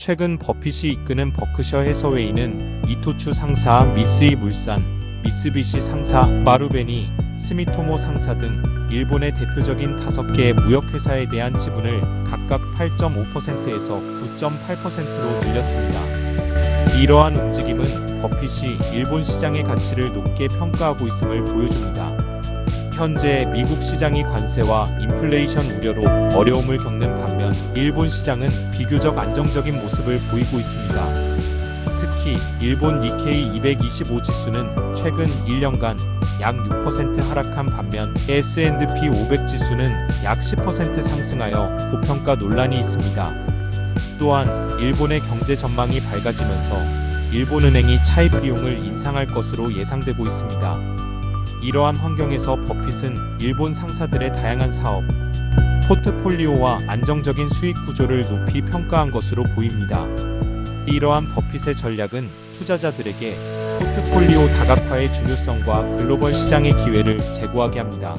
최근 버핏이 이끄는 버크셔 해서웨이는 이토추 상사 미쓰이 물산, 미쓰비시 상사 마루베니, 스미토모 상사 등 일본의 대표적인 다섯 개의 무역회사에 대한 지분을 각각 8.5%에서 9.8%로 늘렸습니다. 이러한 움직임은 버핏이 일본 시장의 가치를 높게 평가하고 있음을 보여줍니다. 현재 미국 시장이 관세와 인플레이션 우려로 어려움을 겪는 반면 일본 시장은 비교적 안정적인 모습을 보이고 있습니다. 특히 일본 니케이 225 지수는 최근 1년간 약 6% 하락한 반면 S&P 500 지수는 약 10% 상승하여 고평가 논란이 있습니다. 또한 일본의 경제 전망이 밝아지면서 일본은행이 차입 비용을 인상할 것으로 예상되고 있습니다. 이러한 환경에서 버핏은 일본 상사들의 다양한 사업, 포트폴리오와 안정적인 수익 구조를 높이 평가한 것으로 보입니다. 이러한 버핏의 전략은 투자자들에게 포트폴리오 다각화의 중요성과 글로벌 시장의 기회를 제고하게 합니다.